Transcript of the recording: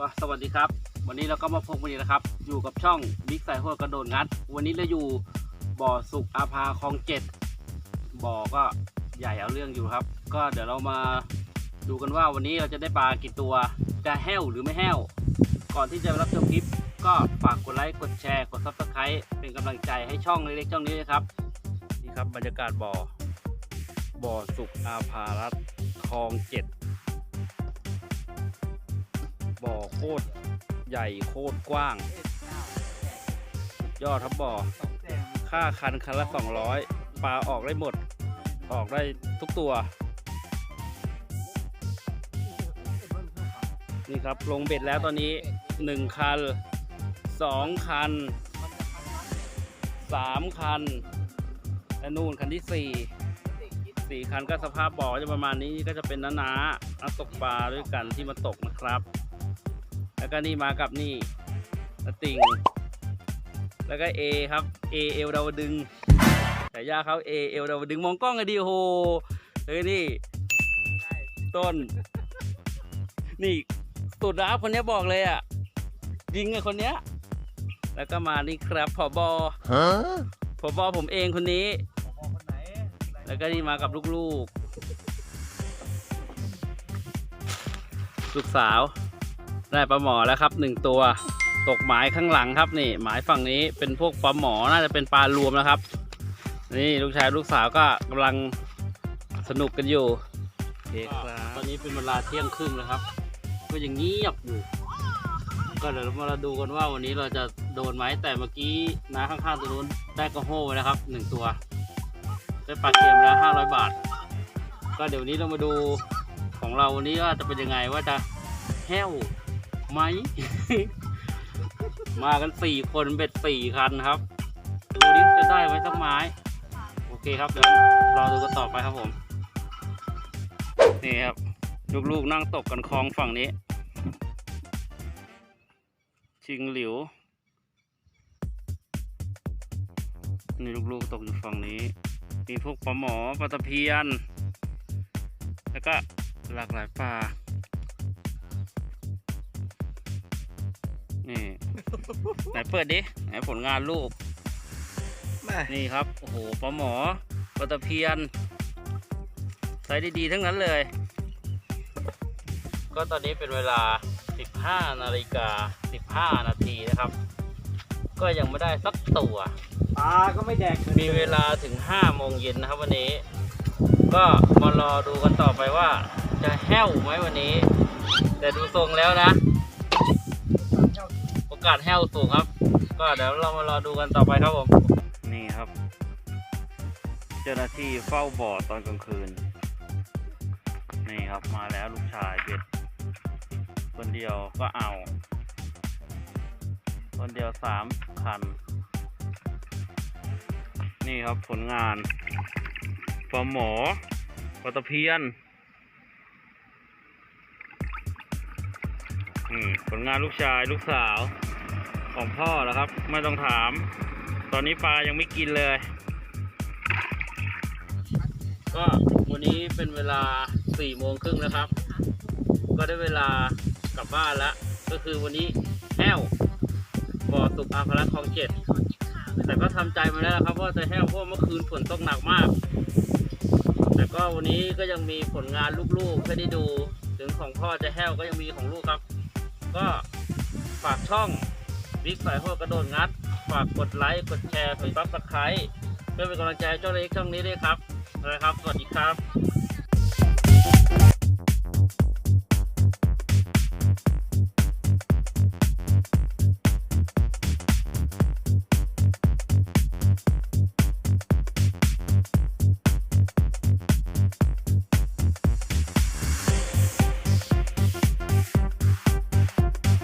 ก็สวัสดีครับ วันนี้เราก็มาพบกันอีกแล้วครับ อยู่กับช่องบิ๊กไซโฮกระโดดงัด วันนี้เราอยู่บ่อสุกอาภาคลองเจ็ดบ่อก็ใหญ่เอาเรื่องอยู่ครับ ก็เดี๋ยวเรามาดูกันว่าวันนี้เราจะได้ปลากี่ตัวจะแห้วหรือไม่แห้ว ก่อนที่จะรับชมคลิป ก็ฝากกดไลค์กดแชร์กดซับสไครต์เป็นกำลังใจให้ช่องเล็กๆช่องนี้ด้วยครับนี่ครับบรรยากาศบ่อบ่อสุกอาภารัตคลองเจ็ด บ่อโคตรใหญ่โคตรกว้าง ยอดครับบ่อ ค่าคันคันละ 200 ปลาออกได้หมด ออกได้ทุกตัว นี่ครับลงเบ็ดแล้วตอนนี้ 1 คัน 2 คัน 3 คัน และนู่นคันที่4 4คันก็สภาพบ่อจะประมาณนี้ก็จะเป็นน้าๆนักตกปลาด้วยกันที่มาตกนะครับ แล้วก็นี่มากับนี่นาติง แล้วก็เอครับเอเอลดาวดึงแต่ย่าเขาเอเอลดาวดึงมองกล้องกันดีโอ้โหเฮ้ยนี่ต้น นี่สุดรับคนเนี้ยบอกเลยอะ ยิงไงคนเนี้ย แล้วก็มานี่ครับผอบอผอบอผมเองคนนี้ แล้วก็นี่มากับลูกๆ ลูกสาว ได้ปลาหมอแล้วครับหนึ่งตัวตกหมายข้างหลังครับนี่ หมายฝั่งนี้เป็นพวกปลาหมอน่าจะเป็นปลารวมนะครับ นี่ลูกชายลูกสาวก็กำลังสนุกกันอยู่โอเคครับตอนนี้เป็นเวลาเที่ยงครึ่งแล้วครับ ก็ยังเงียบอยู่ก็เดี๋ยวเรามาดูกันว่าวันนี้เราจะโดนไหมแต่เมื่อกี้น้าข้างๆตัวนู้นได้กระโห้ไว้แล้วครับหนึ่งตัวได้ปลาเค็มแล้วห้าร้อยบาท ก็เดี๋ยวนี้เรามาดูของเราวันนี้ว่าจะเป็นยังไงว่าจะแห้ว ไหม มากันสี่คนเบ็ดสี่คันครับ ดูนี้จะได้ไหมสักไม้ โอเคครับเดี๋ยวรอดูกันต่อไปครับผม นี่ครับ ลูกๆนั่งตกกันคลองฝั่งนี้ ชิงหลิว นี่ลูกๆตกอยู่ฝั่งนี้ มีพวกปลาหมอปลาตะเพียน แล้วก็หลากหลายปลา นี่ไหนเปิดดิ ไหนผลงานลูก นี่ครับ โอ้โห ปลาหมอ ปลาตะเพียนใส่ดีๆ ทั้งนั้นเลย ก็ตอนนี้เป็นเวลา 15 นาฬิกา 15 นาทีนะครับ ก็ยังไม่ได้สักตัวปลาก็ไม่แดก มีเวลาถึง 5 โมงเย็นนะครับวันนี้ ก็มารอดูกันต่อไปว่า จะแห้วไหมวันนี้ แต่ดูทรงแล้วนะโอ กาสแห้วสูงครับ ก็เดี๋ยวเรามารอดูกันต่อไปครับผม นี่ครับ เจ้าหน้าที่เฝ้าบ่อตอนกลางคืน นี่ครับมาแล้วลูกชายเบ็ดคนเดียวก็เอา คนเดียวสามคัน นี่ครับผลงานปลาหมอปลาตะเพียนอืมผลงานลูกชายลูกสาว ของพ่อแล้วครับ ไม่ต้องถาม ตอนนี้ปลายังไม่กินเลย ก็วันนี้เป็นเวลาสี่โมงครึ่งนะครับ ก็ได้เวลากลับบ้านแล้ว ก็คือวันนี้แห้วบ่อสุกอาภรักษ์คลองเจ็ดแต่ก็ทำใจมาแล้วครับว่าจะแห้วเพราะเมื่อคืนฝนตกหนักมาก แต่ก็วันนี้ก็ยังมีผลงานลูกๆให้ได้ดู ถึงของพ่อจะแห้วก็ยังมีของลูกครับ ก็ฝากช่อง บิ๊กสายโหดกระโดดงัด ฝากกดไลค์ กดแชร์กดซับสไครต์เพื่อเป็นกำลังใจให้เจ้าเล็กช่องนี้ด้วยครับนะครับ สวัสดีครับ